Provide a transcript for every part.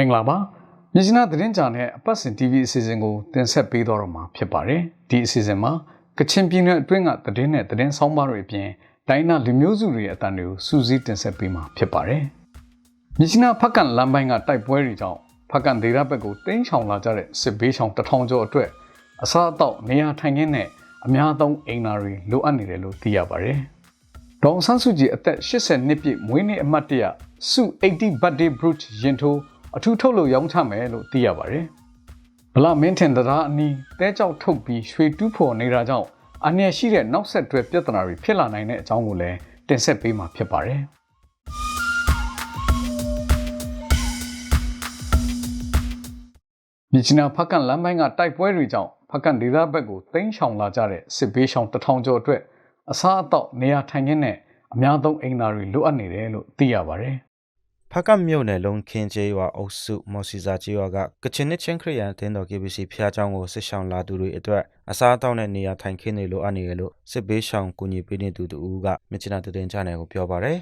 မင်္ဂလာပါမြစ်စနာသတင်းကြနဲ့အပတ်စဉ် TV အစီအစဉ်ကိုတင်ဆက်ပေးတော့မှာဖြစ်ပါတယ်ဒီအစီအစဉ်မှာကချင်ပြည်နယ်အတွင်းကသတင်းနဲ့သတင်းဆောင်ပါတွေအပြင်တိုင်းနာလူမျိုးစုတွေရဲ့အတန်တွေကိုစူးစီးတင်ဆက်ပေးမှာဖြစ်ပါတယ်မြစ်စနာဖက်ကန်လမ်းပိုင်းကတိုက်ပွဲတွေကြောင့်ဖက်ကန်ဒေသဘက်ကိုတင်းချောင်လာကြတဲ့စစ်ဘေးရှောင်တထောင်ကျော်အတွက်အစားအသောက်နေရာထိုင်ခင်းနဲ့အများသုံးအိမ်သာတွေလိုအပ်နေတယ်လို့သိရပါတယ်ဒေါန်ဆန်းစုကြည်အသက်80နှစ်ပြည့်မွေးနေ့အမှတ်တရစု80 birthday brooch ရင်ထိုး အထူးထုတ်လို့ရောင်းချမယ်လို့သိရပါတယ်။ဗလာမင်းထင်တရားအနီးတဲကြောက်ထုတ်ပြီးရွှေတူးဖော်နေတာကြောင့်အနည်းရှိတဲ့နောက်ဆက်တွဲပြဿနာတွေဖြစ်လာနိုင်တဲ့အကြောင်းကိုလည်းတင်ဆက်ပေးမှာဖြစ်ပါတယ်။မြချနာဖက်ကန်လမ်းပိုင်းကတိုက်ပွဲတွေကြောင့်ဖက်ကန်ဒေသဘက်ကိုတင်းချောင်လာကြတဲ့စစ်ဘေးရှောင်တထောင်ကျော်အတွက်အစားအသောက်နေရာထိုင်ခင်းနဲ့အများသုံးအိမ်သာတွေလိုအပ်နေတယ်လို့သိရပါတယ်။ ဖကတ်မြို့နယ်လုံခင်းကျေးရွာအုပ်စုမော်စီစာကျေးရွာကကချင်နှစ်ချင်းခရိယန်တင်းတော် KBC ဖျားကျောင်းကိုစစ်ဆောင်လာသူတွေအတွက်အစားအသောက်နဲ့နေရာထိုင်ခင်းတွေလိုအပ်နေတယ်လို့စစ်ဘေးရှောင်ကူညီပေးနေသူတို့ကမြစ်ချနာတည်တင်ချနယ်ကိုပြောပါရယ်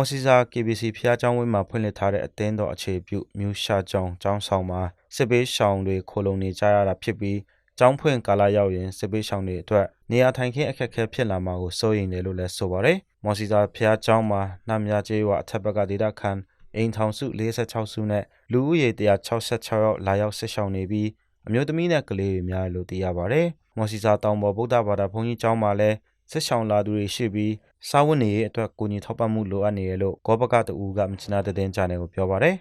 မော်စီစာ KBC ဖျားကျောင်းဝင်းမှာဖွင့်လှစ်ထားတဲ့အသင်းတော်အခြေပြုမြူရှာကျောင်းကျောင်းဆောင်မှာစစ်ဘေးရှောင်တွေခိုလုံနေကြရတာဖြစ်ပြီးကျောင်းဖွင့်ကာလရောက်ရင်စစ်ဘေးရှောင်တွေအတွက်နေရာထိုင်ခင်းအခက်အခဲဖြစ်လာမှာကိုစိုးရိမ်တယ်လို့လည်းဆိုပါတယ်။မော်စီစာဖျားကျောင်းမှာနှမ်းများကျေးရွာအထက်ဘက်ကဒေသခံအိမ်ထောင်စု46စုနဲ့လူဦးရေ166ယောက်လာရောက်ဆက်ရှောင်နေပြီးအမျိုးသမီးနဲ့ကလေးတွေများလို့သိရပါတယ်။မော်စီစာတောင်ပေါ်ဗုဒ္ဓဘာသာဘုန်းကြီးကျောင်းမှာလည်း စစ်ရှောင်လာသူတွေရှိပြီးစာဝတ်နေရေးအတွက်ကိုကြီးထောက်ပံ့မှုလိုအပ်နေတယ်လို့ဂောဘကတူကမချနာတဲ့တင်ကြတယ်ကိုပြောပါတယ်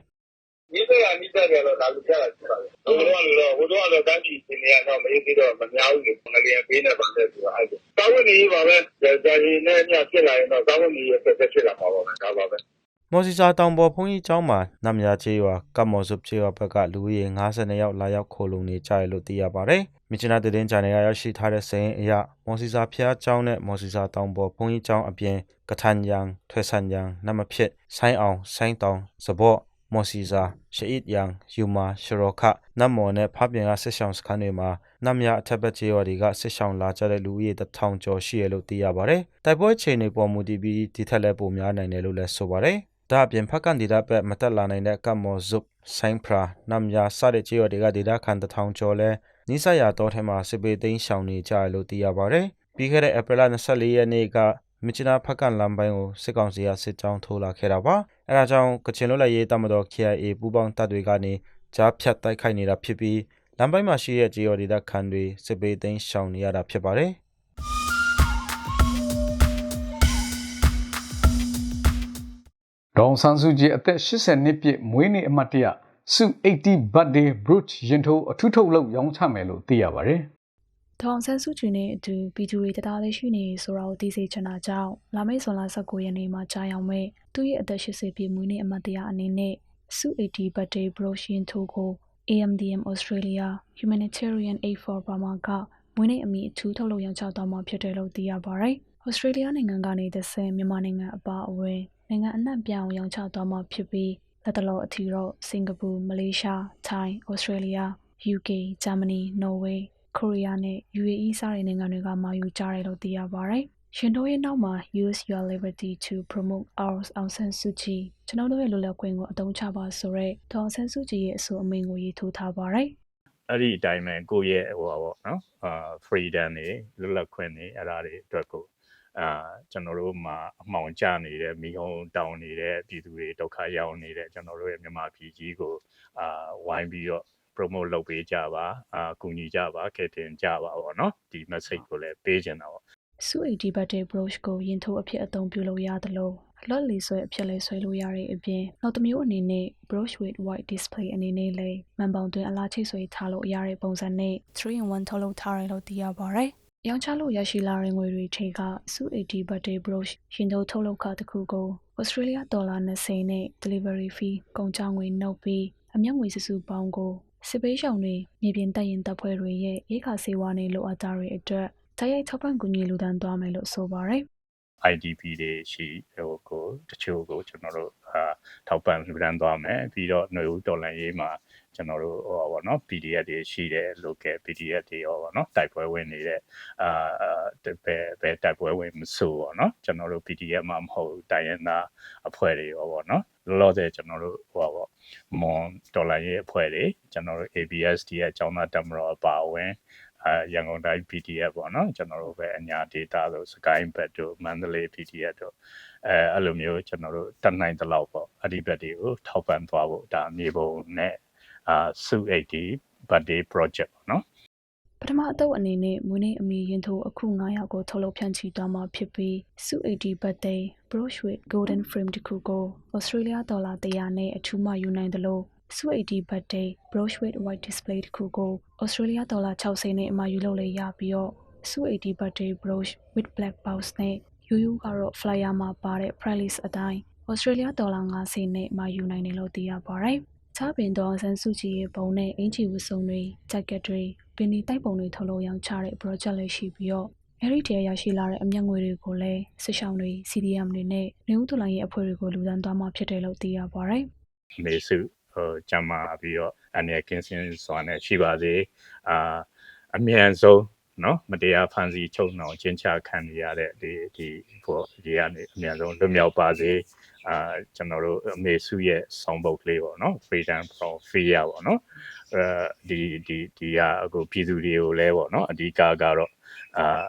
ဒီကရနိစ္စတယ်တော့လာလို့ပြတာရှိပါတယ်။ဟိုတော့လို့ဟိုတော့တော့တန်းကြီးနေရတော့မရေးသေးတော့မများဘူးလေ။ငလျင်ပေးနေပါလေဆိုတော့အဲ့ဒါ။သာဝန်ကြီးပါပဲ။ဒါကြီးနဲ့ညဖြစ်လာရင်တော့သာဝန်ကြီးရဲ့ဆက်ဆက်ဖြစ်လာမှာပါပဲ။ဒါပါပဲ။ မော်စီစာတောင်ပေါ်ဘုန်းကြီးကျောင်းမှာနမ်ယာချေးရွာကပ်မော်စုပ်ချေးရွာဘက်ကလူဦးရေ52ယောက်လာရောက်ခိုလုံနေကြတယ်လို့သိရပါတယ်။မြချနာတည်င်းချန်နယ်ကရရှိထားတဲ့စာရင်းအရမော်စီစာဖျားကျောင်းနဲ့မော်စီစာတောင်ပေါ်ဘုန်းကြီးကျောင်းအပြင်ကထန်ယန်ထွေဆန်ယန်နမဖြစ်ဆိုင်းအောင်ဆိုင်းတောင်စဘော့မော်စီစာရှအစ်ယန်ယူမာရှရောခနတ်မော်နဲ့ဖပြင်ကစစ်ဆောင်စခန်းတွေမှာနမ်ယာအထက်ဘက်ချေးရွာတွေကစစ်ဆောင်လာကြတဲ့လူဦးရေတစ်ထောင်ကျော်ရှိရလို့သိရပါတယ်။တိုက်ပွဲချိန်တွေပေါ်မူတည်ပြီးဒီထက်လည်းပိုများနိုင်တယ်လို့လည်းဆိုပါတယ်။ ဒါအပြင်ဖက်ကန်ဒီဒါဘက်မတက်လာနိုင်တဲ့ကတ်မော်ဇုပ်ဆိုင်းဖရာနမ်ယာစတဲ့ချေရတွေကဒေတာခန်တထောင်ကျော်လဲနိစရာတော်ထဲမှာစစ်ပေသိမ်းရှောင်နေကြရလို့သိရပါတယ်။ပြီးခဲ့တဲ့ဧပြီလ24ရက်နေ့ကမြချနာဖက်ကန်လမ်းပိုင်းကိုစစ်ကောင်စီကစစ်ကြောင်းထိုးလာခဲ့တာပါ။အဲဒါကြောင့်ကချင်လွတ်လပ်ရေးတပ်မတော် KIA ပူးပေါင်းတပ်တွေကနေကြားဖြတ်တိုက်ခိုက်နေတာဖြစ်ပြီးလမ်းပိုင်းမှာရှိတဲ့ကြေးရဒေတာခန်တွေစစ်ပေသိမ်းရှောင်နေရတာဖြစ်ပါတယ်။ ဒေါန်ဆန်းစုကြည်အသက်80နှစ်ပြည့်မွေးနေ့အမှတ်တရစု80 birthday brooch ရင်ထိုးအထူးထုတ်လုပ်ရောင်းချမယ်လို့သိရပါတယ်။ဒေါအောင်ဆန်းစုကြည်နဲ့အတူပြည်သူတွေတရားလေးရှိနေဆိုတာကိုသိစေချင်တာကြောင့်လာမယ့်ဇွန်လ19ရက်နေ့မှာကြာရောက်မဲ့သူ့ရဲ့အသက်80ပြည့်မွေးနေ့အမှတ်တရအနေနဲ့စု80 birthday brooch ရင်ထိုးကို AMDM Australia Humanitarian Aid for Burma ကမွေးနေ့အမိအထူးထုတ်လုပ်ရောင်းချသွားမှာဖြစ်တယ်လို့သိရပါတယ်။ Australia နိုင်ငံကနေသဆင့်မြန်မာနိုင်ငံအပါအဝင် နိုင်ငံအနှံ့ပြားအောင်ရောင်းချသွားမှာဖြစ်ပြီးလက်တလောအထီတော့စင်ကာပူမလေးရှားထိုင်းဩစတြေးလျ UK ဂျာမနီနော်ဝေးကိုရီးယားနဲ့ UAE စတဲ့နိုင်ငံတွေကမှာယူကြတယ်လို့သိရပါတယ်။ရှင်တို့ရဲ့နောက်မှာ Use your liberty to promote our အောင်ဆန်းစုကြည်ကျွန်တော်တို့ရဲ့လူလက်ခွင့်ကိုအသုံးချပါဆိုရဲဒေါအောင်ဆန်းစုကြည်ရဲ့အဆိုအမိန့်ကိုရေးထိုးထားပါတယ်။အဲ့ဒီအတိုင်းပဲကိုယ့်ရဲ့ဟိုပါပေါ့နော်အာ freedom တွေလွတ်လပ်ခွင့်တွေအဲ့ဒါတွေအတွက်ကို အာကျွန်တော်တို့မှာအမှောင်ကျနေတဲ့မိဟုံးတောင်းနေတဲ့ပြည်သူတွေဒုက္ခရောက်နေတဲ့ကျွန်တော်တို့ရဲ့မြန်မာပြည်ကြီးကိုအာဝိုင်းပြီးတော့ promote လုပ်ပေးကြပါအာကူညီကြပါကဲတင်ကြပါပေါ့နော်ဒီ message ကိုလည်းပေးချင်တာပေါ့စု80 birthday brooch ကိုရင်ထိုးအဖြစ်အသုံးပြုလို့ရသလိုအလွတ်လီဆွဲအဖြစ်လဲဆွဲလို့ရတဲ့အပြင်နောက်တစ်မျိုးအနေနဲ့ brooch with white display အနေနဲ့လဲမန်ပေါင်တွင်အလားချိတ်ဆွဲထားလို့ရတဲ့ပုံစံနဲ့3 in 1ထုတ်လုပ်ထားတယ်လို့သိရပါတယ်။ ရောင်းချလို့ရရှိလာတဲ့ငွေတွေထိကစု80 birthday brooch ရင်ထိုးထုတ်လုပ်ခတစ်ခုကို Australia ဒေါ်လာ20 နဲ့ delivery fee ကုန်ကျငွေနှုတ်ပြီးအမျက်ငွေစုစုပေါင်းကိုစစ်ပေးရှောင်တွေမြေပြင်တပ်ရင်တပ်ဖွဲ့တွေရဲ့ရိခါစေဝါနဲ့လိုအပ်တာတွေအတွက်တိုက်ရိုက်ထောက်ပံ့ကူညီလူဒန်းသွားမယ်လို့ဆိုပါရယ် IDP တွေရှိဟိုကိုတချို့ကိုကျွန်တော်တို့အာထောက်ပံ့လှူဒန်းသွားမယ်ပြီးတော့ຫນွေဦးတော်လန်ရေးမှာ ကျွန်တော်တို့ဟိုပါနော် PDF တွေရှိတယ် local PDF တွေရောပါနော်တိုက်ပွဲဝင်နေတဲ့အာဘယ်ဘယ်တိုက်ပွဲဝင်မဆိုပါနော်ကျွန်တော်တို့ PDF မှာမဟုတ်တိုင်းရင်းသားအဖွဲ့တွေရောပါနော်လောလောဆယ်ကျွန်တော်တို့ဟိုပါပေါ့မွန်ဒေါ်လာရေးအဖွဲ့တွေကျွန်တော်တို့ ABSD ရဲ့အကြောင်းသားတက်မတော်အပါအဝင်အဲရန်ကုန်တိုင်း PDF ပေါ့နော်ကျွန်တော်တို့ပဲအညာ data ဆို Sky Impact တို့ Mandalay PDF တို့အဲအဲ့လိုမျိုးကျွန်တော်တို့တက်နိုင်တဲ့လောက်ပေါ့အဲ့ဒီဘက်တွေကိုထောက်ပံ့သွားဖို့ဒါမြေပုံနဲ့ အာစု80 birthday project ပေါ့နော်ပထမအတုပ်အနေနဲ့မွေးနေ့အမီရင်ထိုးအခု9ယောက်ကိုထုတ်လုပ်ဖြန့်ချီသွားမှာဖြစ်ပြီးစု80 birthday brooch with golden frame တစ်ခုကို Australia ဒေါ်လာ100နဲ့အထူးမှယူနိုင်တယ်လို့စု80 birthday brooch with white display တစ်ခုကို Australia ဒေါ်လာ60နဲ့အမှယူလုပ်လေရပြီးတော့စု80 birthday brooch with black box နဲ့ယူယူကတော့ flyer မှာပါတဲ့ price list အတိုင်း Australia ဒေါ်လာ50နဲ့မှယူနိုင်တယ်လို့သိရပါတယ်။ ချပင်တော်ဆန်းစုကြည်ရဲ့ပုံနဲ့အင်ချီဝတ်စုံတွေဂျက်ကက်တွေပင်ဒီတိုက်ပုံတွေထုတ်လို့ရောင်းချတဲ့ project လေးရှိပြီးတော့အဲဒီတည်းရရှိလာတဲ့အမျက်ငွေတွေကိုလည်းစစ်ဆောင်တွေ CDM တွေနဲ့နေဦးတူလိုင်းရဲ့အဖွဲ့တွေကိုလူဒန်းသွားမှာဖြစ်တယ်လို့သိရပါတယ်။မေစုဟိုကျမ်းမာပြီးတော့အနေကင်းစင်စွာနဲ့ရှိပါစေအာအမြန်ဆုံး နော်မတရားဖန်ဆီးချုပ်နှောင်ကျင်းချခံနေရတဲ့ဒီဒီပေါ့ဒီကနေအမြန်ဆုံးလွတ်မြောက်ပါစေအာကျွန်တော်တို့အမေစုရဲ့ဆောင်းပုတ်လေးပေါ့နော် freedom from fear ပေါ့နော်အဲဒီဒီဒီကအခုပြည်သူတွေကိုလဲပေါ့နော်အဓိကကတော့အာ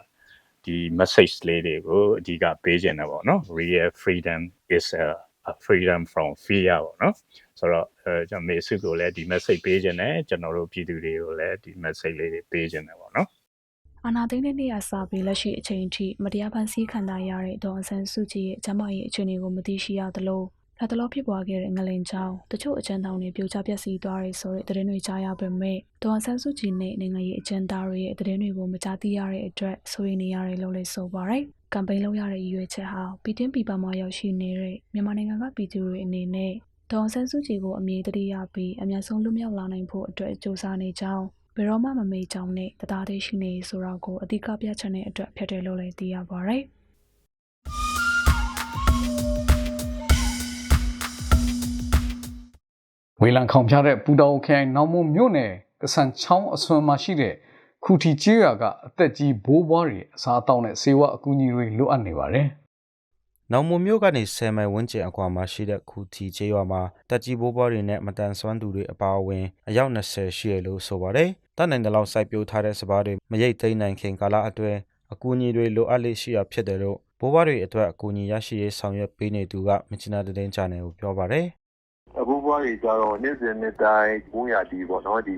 ဒီ message လေးတွေကိုအဓိကပေးခြင်းတယ်ပေါ့နော် real freedom is a a freedom from fear ပေါ့နော်ဆိုတော့အဲကျွန်တော်မေစုကိုလည်းဒီ message ပေးခြင်းနဲ့ကျွန်တော်တို့ပြည်သူတွေကိုလည်းဒီ message လေးတွေပေးခြင်းတယ်ပေါ့နော် အာနာသိန်းတဲ့နေ့အစားပြီးလက်ရှိအချိန်ထိမတရားဖန်ဆီးခံထားရတဲ့ဒေါ်အဆန်းစုကြည်ရဲ့ကျမရဲ့အခြေအနေကိုမသိရှိရသလိုလက်တလောဖြစ်ပွားခဲ့တဲ့ငလင်ချောင်းတချို့အကျဉ်းထောင်တွေပြိုကျပျက်စီးသွားတယ်ဆိုတဲ့သတင်းတွေကြားရပေမဲ့ဒေါ်အဆန်းစုကြည်နဲ့နိုင်ငံရေးအကျဉ်းသားတွေရဲ့သတင်းတွေကိုမကြားသိရတဲ့အတွက်ဆိုရင်နေရတယ်လို့လည်းဆိုပါတယ်။ကမ်ပိန်းလုပ်ရတဲ့ရည်ရွယ်ချက်ဟာပြည်တွင်းပြည်ပမှာရောက်ရှိနေတဲ့မြန်မာနိုင်ငံကပြည်သူတွေအနေနဲ့ဒေါ်ဆန်းစုကြည်ကိုအမြင့်တရရပြီးအများဆုံးလွတ်မြောက်လာနိုင်ဖို့အတွက်စ조사နေကြောင်း ဘယ်တော့မှမမေ့ကြောင်းနဲ့တသားသေးရှိနေဆိုတော့ကိုအဓိကပြချင်တဲ့အတွက်ဖြစ်တယ်လို့လည်းသိရပါဗျ။ဝေလံခေါင်ဖျားတဲ့ပူတောင်ခရိုင်နောင်မွန်မြို့နယ်ကဆန်ချောင်းအစွန်မှာရှိတဲ့ခူတီကျေးရွာကအသက်ကြီးဘိုးဘွားတွေအစားအသောက်နဲ့ဆေးဝါးအကူအညီတွေလိုအပ်နေပါတယ်။ နောင်မွန်မြို့ကနေ 10မိုင်ဝန်းကျင်အကွာမှာရှိတဲ့ခူတီကျေးရွာမှာတက်ကြီးဘိုးဘွားတွေနဲ့မတန်ဆွမ်းသူတွေအပါအဝင် အယောက်20ရှိရလို့ဆိုပါတယ်။တတ်နိုင်တဲ့လောက် စိုက်ပျိုးထားတဲ့စပားတွေ မရိတ်သိမ်းနိုင်ခင်ကာလအတွင်း အကူအညီတွေ လိုအပ်လေးရှိရဖြစ်တယ်လို့ ဘိုးဘွားတွေအတွက် အကူအညီရရှိရေး ဆောင်ရွက်ပေးနေသူက မြချနာတည်င်းချာနယ်ကို ပြောပါတယ်။အခုဘွားတွေကြတော့နေ့စဉ်နေ့တိုင်းဘူးရတီပေါ့နော် ဒီ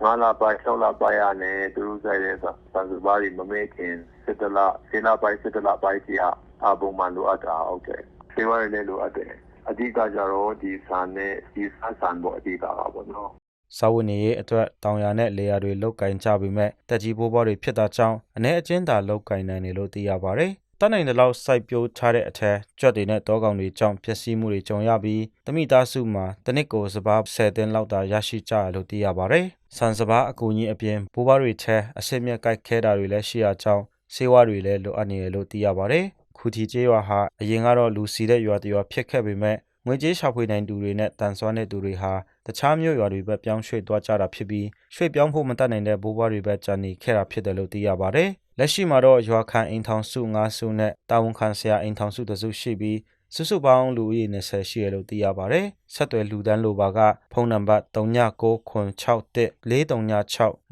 9လပိုင်း6လပိုင်းရနဲ့သူတို့ဆိုင်တဲ့ ဆန်စပါးတွေ မမေ့ခင်7လ7လပိုင်း7လပိုင်းကြီး အပုံမှန်လိုအပ်တာဟုတ်ကဲ့ဆေးဝါးတွေလည်းလိုအပ်တယ်အဓိကကြတော့ဒီဆန်နဲ့ဒီဆန်ဆန်ပေါ့အဓိကပါပေါ့နော်စာဝတ်နေရေးအတွက်တောင်ယာနဲ့လေယာတွေလုတ်ကင်ကြပေမဲ့တက်ကြီးဘိုးဘွားတွေဖြစ်တာကြောင့်အနေအချင်းသာလုတ်ကင်နိုင်တယ်လို့သိရပါတယ်။တတ်နိုင်တဲ့လောက်စိုက်ပျိုးထားတဲ့အထက်ကြွက်တွေနဲ့တောကောင်တွေကြောင့်ပျက်စီးမှုတွေကြုံရပြီးတမိသားစုမှာတနစ်ကိုစပား10တင်းလောက်သာရရှိကြရလို့သိရပါတယ်။ဆန်စပားအကူအညီအပြင်ဘိုးဘွားတွေထဲအစစ်မြက်ကိုက်ခဲတာတွေလည်းရှိရကြောင်းဆေးဝါးတွေလည်းလိုအပ်နေတယ်လို့သိရပါတယ်။ ခူတီကျေးရွာဟာအရင်ကတော့လူစီတဲ့ရွာတရွာဖြစ်ခဲ့ပေမဲ့ငွေကြေးရှာဖွေနိုင်သူတွေနဲ့တန်ဆွမ်းတဲ့သူတွေဟာတခြားမြို့ရွာတွေဘက်ပြောင်းရွှေ့သွားကြတာဖြစ်ပြီးရွှေ့ပြောင်းဖို့မတတ်နိုင်တဲ့ဘိုးဘွားတွေဘက်ကြာနေခဲ့တာဖြစ်တယ်လို့သိရပါတယ်။လက်ရှိမှာတော့ရွာခံအိမ်ထောင်စု9စုနဲ့တာဝန်ခံဆရာအိမ်ထောင်စုတစုရှိပြီးစုစုပေါင်းလူဦးရေ20ရှိရလို့သိရပါတယ်။ဆက်သွယ်လူတန်းလိုပါကဖုန်းနံပါတ်39961436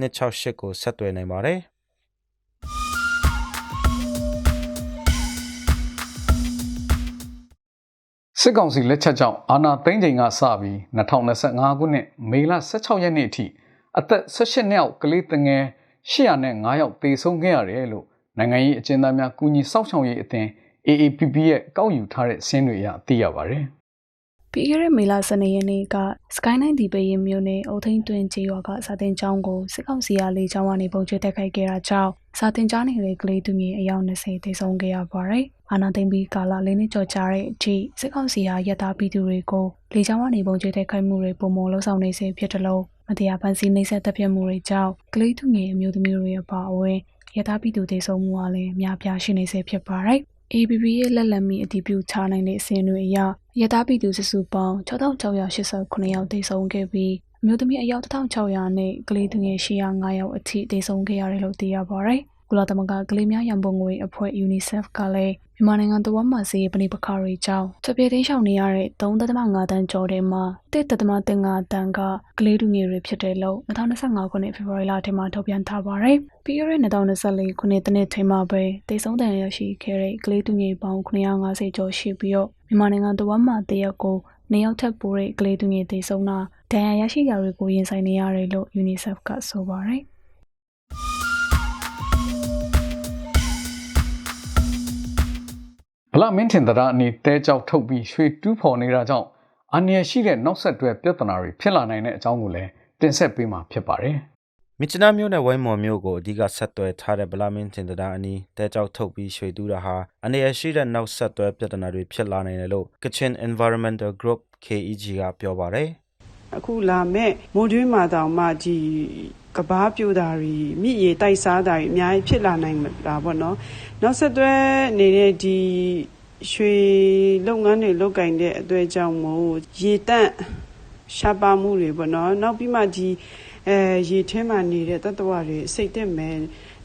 268ကိုဆက်သွယ်နိုင်ပါတယ်။ စစ်ကောင်စီလက်ချက်ကြောင့်အာဏာသိမ်းချိန်ကစပြီး2025ခုနှစ်မေလ16ရက်နေ့အထိအသက်18နှစ်အောက်ကလေးတငယ်805ယောက်သေဆုံးခဲ့ရတယ်လို့နိုင်ငံရေးအကျဉ်းသားများကူညီစောင့်ရှောက်ရေးအသင်း AAPP ရဲ့ကောက်ယူထားတဲ့စင်းတွေအရသိရပါဗျ။ ပြီးခဲ့တဲ့မေလ12ရက်နေ့က Skyline ဒီပေရင်မြို့နယ်အုတ်ထိန်တွင်ကျေးရွာကစာတင်ကျောင်းကိုစစ်ကောင်စီကလေကြောင်းကနေပုံကျဲတက်ခိုက်ခဲ့တာကြောင့်စာတင်ကျောင်းနေတဲ့ကလေးသူငယ်အယောက်20သေဆုံးခဲ့ရပါတယ်။အာနာသိမ့်ပြီးကာလလေးနှစ်ကျော်ကြာတဲ့အထိစစ်ကောင်စီကရတာပြည်သူတွေကိုလေကြောင်းကနေပုံကျဲတက်ခိုက်မှုတွေပုံမလှုပ်ဆောင်နေစေဖြစ်တယ်လို့မတရားဖန်ဆီးနှိပ်စက်တပ်ဖြတ်မှုတွေကြောင့်ကလေးသူငယ်အမျိုးသမီးတွေအပါအဝင်ရတာပြည်သူသေဆုံးမှုကလည်းအများပြားရှိနေစေဖြစ်ပါတယ်။ ABB ရဲ့လက်လက်မီအတည်ပြုချနိုင်တဲ့အစဉ်တွေအရရတာပြည်သူစုစုပေါင်း 6689 ယောက်တိတ်ဆုံးခဲ့ပြီး အမျိုးသမီးအယောက်1600နဲ့ ကလေးသူငယ် 805 ယောက်အထိတိတ်ဆုံးခဲ့ရတယ်လို့ သိရပါတယ်။ ကုလသမဂ္ဂကလေးများရန်ပုံငွေအဖွဲ့ UNICEF ကလည်းမြန်မာနိုင်ငံတော်မှာစီးပဏိပခါတွေကြောင့်တပြေတင်းရှောင်နေရတဲ့3.5တန်းကျော်တဲ့မှာ1.5တန်းကကလေးသူငယ်တွေဖြစ်တယ်လို့2025ခုနှစ်ဖေဖော်ဝါရီလထဲမှာထုတ်ပြန်ထားပါတယ်။ပြီးခဲ့တဲ့2024ခုနှစ်တနှစ်ထဲမှာပဲတိတ်ဆုံးတန်ရရှိခဲ့တဲ့ကလေးသူငယ်ပေါင်း950ကျော်ရှိပြီးတော့မြန်မာနိုင်ငံတော်မှာတရက်ကိုနေရောက်ထပ်ပိုးတဲ့ကလေးသူငယ်တိတ်ဆုံးတာဒဏ်ရာရရှိကြတွေကိုရင်ဆိုင်နေရတယ်လို့ UNICEF ကဆိုပါတယ်။ လာမင်းထင်တရားအနေတဲကြောက်ထုတ်ပြီးရွှေတူးဖော်နေတာကြောင့်အန္တရာယ်ရှိတဲ့နောက်ဆက်တွဲပြဿနာတွေဖြစ်လာနိုင်တဲ့အကြောင်းကိုလည်းတင်ဆက်ပေးမှာဖြစ်ပါတယ်။မြစ်ချနာမြို့နယ်ဝိုင်းမော်မြို့ကိုအဓိကဆက်သွယ်ထားတဲ့ဗလာမင်းတင်တရားအနီးတဲကြောက်ထုတ်ပြီးရွှေတူးတာဟာအနေရရှိတဲ့နောက်ဆက်တွဲပြဿနာတွေဖြစ်လာနိုင်တယ်လို့ Kitchen Environmental Group KEG ကပြောပါတယ် အခုလာမဲ့မိုးတွင်းမှာတောင်မှဒီကဘာပြိုတာတွေမြစ်ရေတိုက်စားတာတွေအများကြီးဖြစ်လာနိုင်တာပေါ့နော်နောက်ဆက်တွဲနေတဲ့ဒီရွှေလုပ်ငန်းတွေလုပ်ကင်တဲ့အတွေ့အကြောင်းမို့ရေတန့်ရှားပါမှုတွေပေါ့နော်နောက်ပြီးမှဒီအဲရေထဲမှာနေတဲ့တတ္တဝါတွေစိတ်တက်မယ်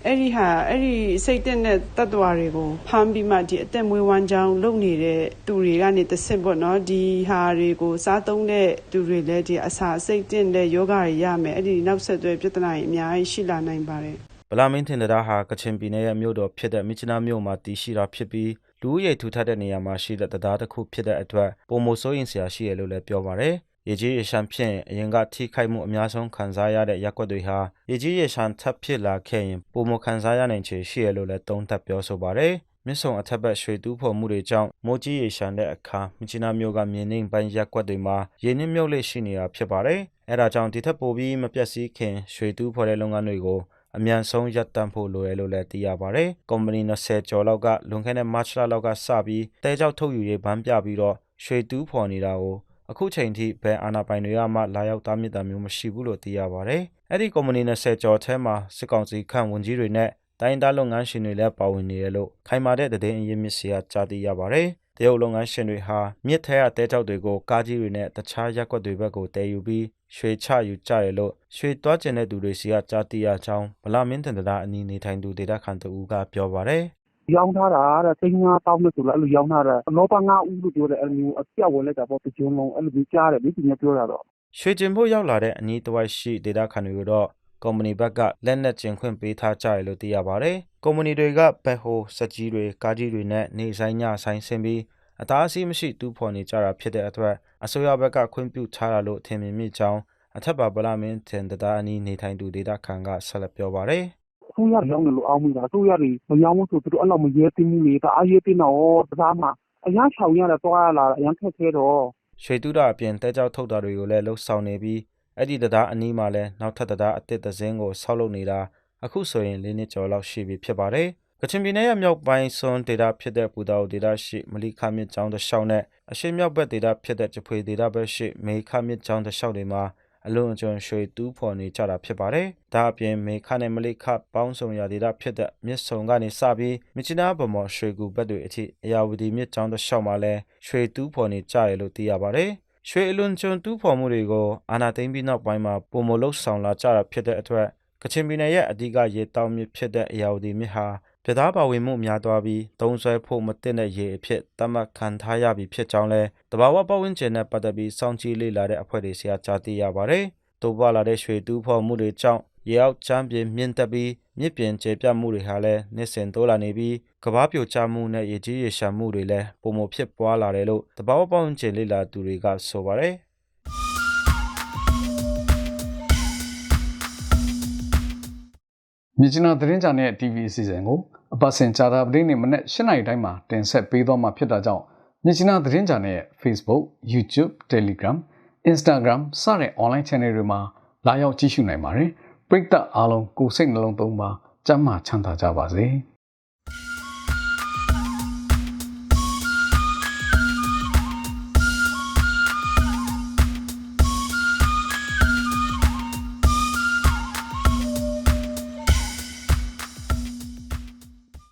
အဲ့ဒီဟာအဲ့ဒီစိတ်တက်တဲ့တတ္တဝါတွေကိုဖမ်းပြီးမှဒီအသက်မွေးဝမ်းကြောင်းလုပ်နေတဲ့သူတွေကနေတစ်ဆင့်ပေါ့နော်ဒီဟာတွေကိုစားသုံးတဲ့သူတွေလည်းဒီအစာစိတ်တက်တဲ့ယောဂတွေရမယ်အဲ့ဒီနောက်ဆက်တွဲပြဿနာတွေအများကြီးရှိလာနိုင်ပါတယ်ဗလာမင်းတင်တရားဟာကချင်ပြည်နယ်ရဲ့မြို့တော်ဖြစ်တဲ့မြစ်ချနာမြို့မှာတည်ရှိတာဖြစ်ပြီးလူဦးရေထူထပ်တဲ့နေရာမှာရှိတဲ့တရားတစ်ခုဖြစ်တဲ့အတွက်ပုံမစိုးရင်ဆရာရှိရလို့လည်းပြောပါတယ် ရေကြီးရေရှမ်းဖြင့်အရင်ကထိခိုက်မှုအများဆုံးခံစားရတဲ့ရက်ွက်တွေဟာရေကြီးရေရှမ်းထပ်ဖြစ်လာခဲ့ရင်ပုံမခံစားရနိုင်ချေရှိရလို့လည်းသုံးသပ်ပြောဆိုပါတယ်မြစ်ဆုံအထက်ဘက်ရွှေတူးဖော်မှုတွေကြောင့်မိုးကြီးရေရှမ်းတဲ့အခါမြချီနာမျိုးကမြင်းနှိမ်ပိုင်းရက်ွက်တွေမှာရေနစ်မြုပ်လေးရှိနေတာဖြစ်ပါတယ်။အဲဒါကြောင့်ဒီထက်ပိုပြီးမပြတ်စည်းခင်ရွှေတူးဖော်တဲ့လုပ်ငန်းတွေကိုအမြန်ဆုံးရပ်တန့်ဖို့လိုတယ်လို့လည်းသိရပါတယ်။ကုမ္ပဏီ20ကျော်လောက်ကလွန်ခဲ့တဲ့ March လလောက်ကစပြီးတဲကြောက်ထုတ်ယူရေးဗန်းပြပြီးတော့ရွှေတူးဖော်နေတာကို အခုချိန်ထိဘယ်အာဏာပိုင်တွေကမှလာရောက်တားမြစ်တာမျိုးမရှိဘူးလို့သိရပါတယ်။အဲ့ဒီကုမ္ပဏီ20ကျော်ထဲမှာစစ်ကောင်စီခန့်ဝန်ကြီးတွေနဲ့တိုင်းသားလုပ်ငန်းရှင်တွေလည်းပါဝင်နေတယ်လို့ခိုင်မာတဲ့သတင်းအရင်းမြစ်စီကကြားသိရပါတယ်။တရုတ်လုပ်ငန်းရှင်တွေဟာမြစ်ထဲကတဲကြောက်တွေကိုကားကြီးတွေနဲ့တခြားရက်ွက်တွေဘက်ကိုတည်ယူပြီးရွှေချယူကြတယ်လို့ရွှေတွားကျင်တဲ့သူတွေစီကကြားသိရကြောင်းဗလာမင်းတန်တရာအနီးနေထိုင်သူဒေတာခန်တူကပြောပါတယ် ရောင်းထားတာတဲ့သိန်း၅တောင်းနဲ့ဆိုတော့အဲ့လိုရောင်းထားတာလောဘငါဦးလို့ပြောတယ်အဲ့လိုမျိုးအပြောက်ဝင်လိုက်တာပေါ့တကြုံလုံးအဲ့လိုမျိုးကြားတယ်ဒီပြင်းပြောတာတော့ရွှေကျင်ဖို့ရောက်လာတဲ့အနီးတစ်ဝိုက်ရှိဒေတာခန်တွေကိုတော့ကုမ္ပဏီဘက်ကလက်နက်ကျင်ခွင့်ပေးထားကြတယ်လို့သိရပါတယ်။ကုမ္ပဏီတွေကဘက်ဟိုစက်ကြီးတွေကားကြီးတွေနဲ့နေဆိုင်ညဆိုင်ဆင်းပြီးအသားအဆီးမရှိတူးဖော်နေကြတာဖြစ်တဲ့အတွက်အစိုးရဘက်ကခွင့်ပြုထားတာလို့ထင်မြင်မိကြောင်းအထက်ပါဗလာမင်းတင်တတာအနီးနေထိုင်သူဒေတာခန်ကဆက်လက်ပြောပါတယ်။အ စိုးရရောင်းတယ်လို့အောင်းမိတာအစိုးရတွေမရောင်းဘူးဆိုသူတို့အဲ့လိုမရဲသိမှုတွေဒါအရေးတင်တော့တစားမှာအရန်ချောင်ရတယ်တော့ရလာအရန်ခက်ခဲတော့ရွှေတူတာအပြင်တဲကြောက်ထုတ်တာတွေကိုလည်းလှုပ်ဆောင်နေပြီးအဲ့ဒီတရားအနီးမှာလည်းနောက်ထပ်တရားအသစ်သစင်းကိုဆောက်လုပ်နေတာအခုဆိုရင်၄နှစ်ကျော်လောက်ရှိပြီဖြစ်ပါတယ်။ကချင်ပြည်နယ်ရဲ့မြောက်ပိုင်းစွန်းဒေတာဖြစ်တဲ့ပူတာအိုဒေတာရှိမလီခမြစ်ကျောင်းတစ်လျှောက်နဲ့အရှေ့မြောက်ဘက်ဒေတာဖြစ်တဲ့ဂျဖွေဒေတာဘက်ရှိမေခမြစ်ကျောင်းတစ်လျှောက်တွေမှာ အလွန်အကျွံရွှေတူးဖော်နေကြတာဖြစ်ပါတယ်။ဒါအပြင်မေခနဲ့မလိခပေါင်းစုံရာဒေတာဖြစ်တဲ့မြစ်ဆုံကနေစပြီးမြချနာဗမော်ရွှေကူဘက်တွေအထိအရာဝတီမြစ်ကျောင်းတစ်လျှောက်မှာလည်းရွှေတူးဖော်နေကြတယ်လို့သိရပါတယ်။ရွှေအလွန်ကျွံတူးဖော်မှုတွေကိုအာနာသိမ့်ပြီးနောက်ပိုင်းမှာပုံမလုတ်ဆောင်လာကြတာဖြစ်တဲ့အတွက်ကချင်ပြည်နယ်ရဲ့အဓိကရေတောင်မြစ်ဖြစ်တဲ့အရာဝတီမြစ်ဟာ ပြသားပါဝင်မှုများသွားပြီးသုံးဆွဲဖို့မတင်တဲ့ရေအဖြစ်သတ်မှတ်ခံထားရပြီဖြစ်ကြောင်းလဲတဘာဝပတ်ဝန်းကျင်နဲ့ပတ်သက်ပြီးစောင့်ကြည့်လေ့လာတဲ့အဖွဲ့တွေဆရာကြားသိရပါတယ်။တိုးပွားလာတဲ့ရွှေတူးဖော်မှုတွေကြောင့်ရေအောက်ချမ်းပြင်မြင့်တက်ပြီးမြစ်ပြင်ကျေပြတ်မှုတွေဟာလည်းနှစ်စဉ်တိုးလာနေပြီးကဘာပြိုကျမှုနဲ့ရေကြီးရေရှာမှုတွေလည်းပုံမဖြစ်ပွားလာတယ်လို့တဘာဝပတ်ဝန်းကျင်လေ့လာသူတွေကဆိုပါတယ်။ မြစ်ချနာသတင်းကြတဲ့ TV အစီအစဉ်ကိုအပတ်စဉ်ကြာတာပတင်းနေ့မနေ့၈နိုင်တိုင်းမှာတင်ဆက်ပေးသွားမှာဖြစ်တာကြောင့်မြစ်ချနာသတင်းကြတဲ့ Facebook, YouTube, Telegram, Instagram စတဲ့ online channel တွေမှာလာရောက်ကြည့်ရှုနိုင်ပါတယ်။ပရိသတ်အားလုံးကိုယ်စိတ်နှလုံးသုံးပါကျမ်းမာချမ်းသာကြပါစေ။